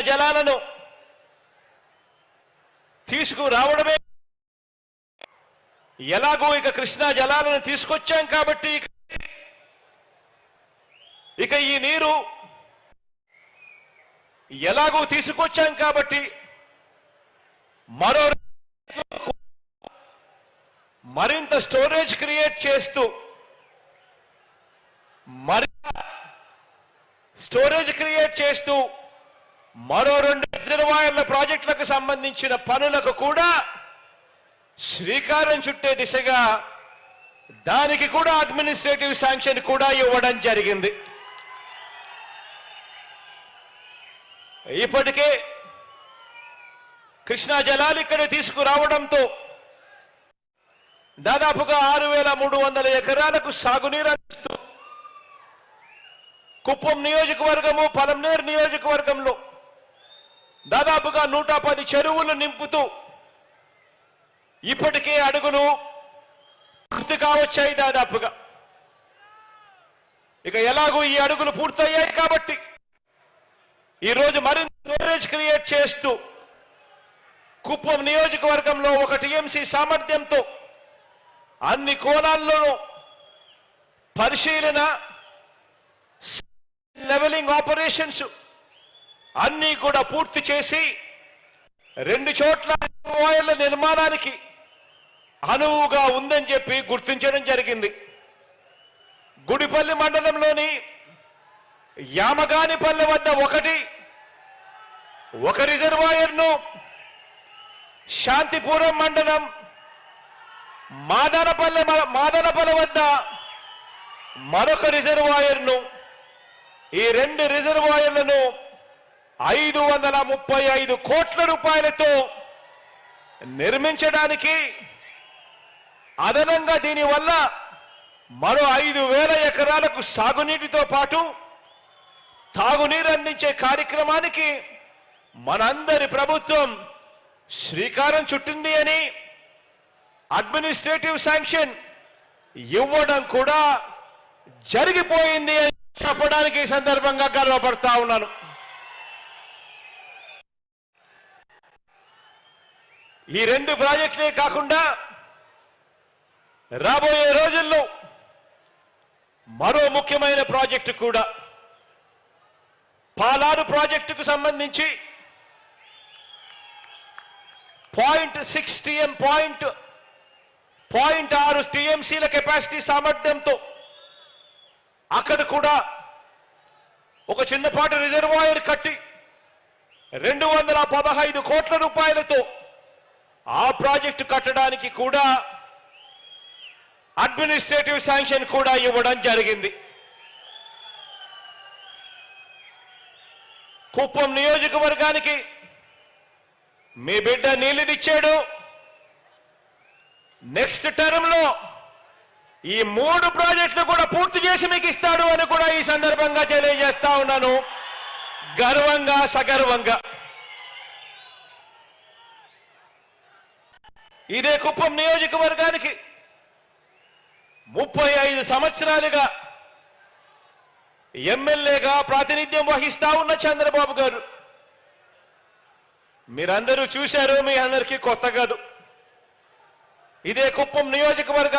జలాలను తీసుకురావడమే. ఎలాగో ఇక కృష్ణా జలాలను తీసుకొచ్చాం కాబట్టి ఇక- ఇక ఈ నీరు ఎలాగో తీసుకొచ్చాం కాబట్టి మరో మరింత స్టోరేజ్ క్రియేట్ చేస్తూ మరింత స్టోరేజ్ క్రియేట్ చేస్తూ మరో రెండు రిజర్వాయర్ల ప్రాజెక్టులకు సంబంధించిన పనులకు కూడా శ్రీకారం చుట్టే దిశగా దానికి కూడా అడ్మినిస్ట్రేటివ్ శాంక్షన్ కూడా ఇవ్వడం జరిగింది. ఇప్పటికే కృష్ణా జలాలు ఇక్కడ తీసుకురావడంతో దాదాపుగా ఆరు వేల మూడు వందల ఎకరాలకు సాగునీరు అందిస్తూ కుప్పం నియోజకవర్గము పలంనేరు నియోజకవర్గంలో దాదాపుగా నూట పది చెరువులు నింపుతూ ఇప్పటికే అడుగులు పూర్తి కావచ్చాయి దాదాపుగా. ఇక ఎలాగూ ఈ అడుగులు పూర్తయ్యాయి కాబట్టి ఈరోజు మరింత స్టోరేజ్ క్రియేట్ చేస్తూ కుప్పం నియోజకవర్గంలో ఒక టీఎంసీ సామర్థ్యంతో అన్ని కోణాల్లోనూ పరిశీలన లెవెలింగ్ ఆపరేషన్స్ అన్నీ కూడా పూర్తి చేసి రెండు చోట్ల రిజర్వాయర్ల నిర్మాణానికి అనువుగా ఉందని చెప్పి గుర్తించడం జరిగింది. గుడిపల్లి మండలంలోని యామగానిపల్లె వద్ద ఒకటి ఒక రిజర్వాయర్ను శాంతిపురం మండలం మాదనపల్లె మాదనపల్లె వద్ద మరొక రిజర్వాయర్ను ఈ రెండు రిజర్వాయర్లను ఐదు వందల ముప్పై ఐదు కోట్ల రూపాయలతో నిర్మించడానికి అదనంగా దీనివల్ల మరో ఐదు వేల ఎకరాలకు సాగునీటితో పాటు తాగునీరు అందించే కార్యక్రమానికి మనందరి ప్రభుత్వం శ్రీకారం చుట్టింది అని అడ్మినిస్ట్రేటివ్ శాంక్షన్ ఇవ్వడం కూడా జరిగిపోయింది అని చెప్పడానికి ఈ సందర్భంగా గర్వపడతా ఉన్నాను. ఈ రెండు ప్రాజెక్టులే కాకుండా రాబోయే రోజుల్లో మరో ముఖ్యమైన ప్రాజెక్టు కూడా. పాలారు ప్రాజెక్టుకు సంబంధించి point six TM point point ఆరు టీఎంసీల కెపాసిటీ సామర్థ్యంతో అక్కడ కూడా ఒక చిన్నపాటి రిజర్వాయర్ కట్టి రెండు వందల పదహైదు కోట్ల రూపాయలతో ఆ ప్రాజెక్టు కట్టడానికి కూడా అడ్మినిస్ట్రేటివ్ శాంక్షన్ కూడా ఇవ్వడం జరిగింది. కుప్పం నియోజకవర్గానికి మీ బిడ్డ నీళ్ళనిచ్చాడు. నెక్స్ట్ టర్మ్లో ఈ మూడు ప్రాజెక్టులు కూడా పూర్తి చేసి మీకు ఇస్తాడు అని కూడా ఈ సందర్భంగా తెలియజేస్తా ఉన్నాను. గర్వంగా సగర్వంగా. ఇదే కుప్పం నియోజకవర్గానికి ముప్పై ఐదు సంవత్సరాలుగా ఎమ్మెల్యేగా ప్రాతినిధ్యం వహిస్తా ఉన్న చంద్రబాబు గారు. మీరందరూ చూశారు మీ అందరికీ కొత్త కాదు. ఇదే కుప్పం నియోజకవర్గానికి